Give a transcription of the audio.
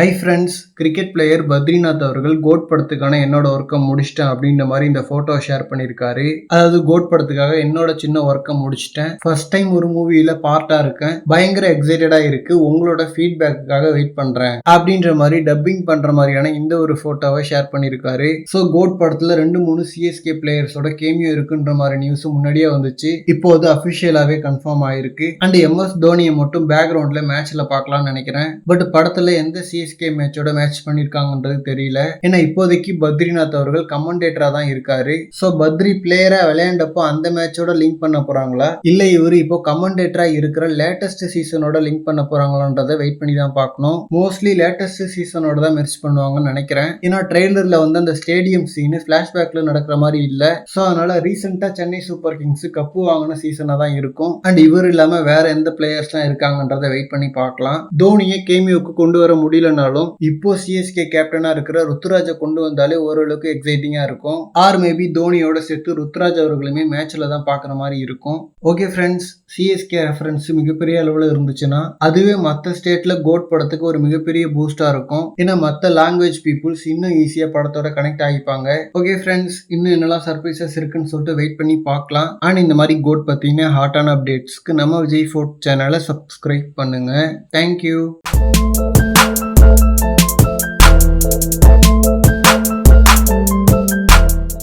Hi friends cricket player Badrinath அவர்கள் GOAT படத்துக்கான என்னோட ஒர்க்கை முடிச்சிட்டேன் அப்படின்ற மாதிரி இந்த ஃபோட்டோ ஷேர் பண்ணியிருக்காரு அதாவது கோட் படத்துக்காக என்னோட சின்ன ஒர்க்கை முடிச்சிட்டேன். ஃபர்ஸ்ட் டைம் ஒரு மூவியில் பார்ட்டாக இருக்கேன். பயங்கர எக்ஸைட்டடாக இருக்கு. உங்களோட ஃபீட்பேக்குக்காக வெயிட் பண்ணுறேன் அப்படின்ற மாதிரி டப்பிங் பண்ணுற மாதிரியான இந்த ஒரு ஃபோட்டோவை ஷேர் பண்ணியிருக்காரு ஸோ கோட் படத்தில் ரெண்டு மூணு சிஎஸ்கே பிளேயர்ஸோட கேமியோ இருக்குன்ற மாதிரி நியூஸ் முன்னாடியே வந்துச்சு. இப்போது அஃபிஷியலாகவே கன்ஃபார்ம் ஆயிருக்கு. அண்ட் எம்எஸ் தோனியை மட்டும் பேக்ரவுண்டில் மேட்ச்சில் பார்க்கலாம்னு நினைக்கிறேன். பட் படத்தில் எந்த சிஎஸ் சிஎஸ்கே மேட்சோட மேட்ச் பண்ணியிருக்காங்கன்றது தெரியல. ஏன்னா இப்போதைக்கு பத்ரிநாத் அவர்கள் கமெண்டேட்டராக தான் இருக்காரு. ஸோ பத்ரி பிளேயரா விளையாண்டப்போ அந்த மேட்சோட லிங்க் பண்ண போறாங்களா? இல்லை இவர் இப்போ கமெண்டேட்டரா இருக்கிற லேட்டஸ்ட் சீசனோட லிங்க் பண்ண போறாங்களான்றதை வெயிட் பண்ணி தான் பார்க்கணும். மோஸ்ட்லி லேட்டஸ்ட் சீசனோட தான் மெர்ச் பண்ணுவாங்கன்னு நினைக்கிறேன். ஏன்னா ட்ரெய்லரில் வந்து அந்த ஸ்டேடியம் சீனு ஃப்ளாஷ்பேக்கில் நடக்கிற மாதிரி இல்லை. ஸோ அதனால ரீசெண்டாக சென்னை சூப்பர் கிங்ஸ் கப்பு வாங்கின சீசனாக தான் இருக்கும். அண்ட் இவர் இல்லாமல் வேற எந்த பிளேயர்ஸ்லாம் இருக்காங்கன்றதை வெயிட் பண்ணி பார்க்கலாம். தோனியை கேமியோக்கு கொண்டு வர இல்லைனாலும் இப்போ சிஎஸ்கே கேப்டனா இருக்கிற ருத்துராஜை கொண்டு வந்தாலே ஓரளவுக்கு எக்ஸைட்டிங்கா இருக்கும். ஆர் மேபி தோனியோட சேர்த்து ருத்ராஜ் அவர்களுமே மேட்ச்ல தான் பார்க்குற மாதிரி இருக்கும். ஓகே ஃப்ரெண்ட்ஸ் சிஎஸ்கே ரெஃபரன்ஸ் மிகப்பெரிய அளவில் இருந்துச்சுன்னா அதுவே மற்ற ஸ்டேட்ல கோட் படத்துக்கு ஒரு மிகப்பெரிய பூஸ்டா இருக்கும். ஏன்னா மற்ற லாங்குவேஜ் பீப்புள்ஸ் இன்னும் ஈஸியா படத்தோட கனெக்ட் ஆகிப்பாங்க. ஓகே ஃப்ரெண்ட்ஸ் இன்னும் என்னெல்லாம் சர்ப்ரைசஸ் இருக்குன்னு சொல்லிட்டு வெயிட் பண்ணி பார்க்கலாம். அண்ட் இந்த மாதிரி கோட் பார்த்தீங்கன்னா ஹாட்டான அப்டேட்ஸ்க்கு நம்ம விஜய் ஃபோர்ட் சேனலை சப்ஸ்கிரைப் பண்ணுங்க. Thank you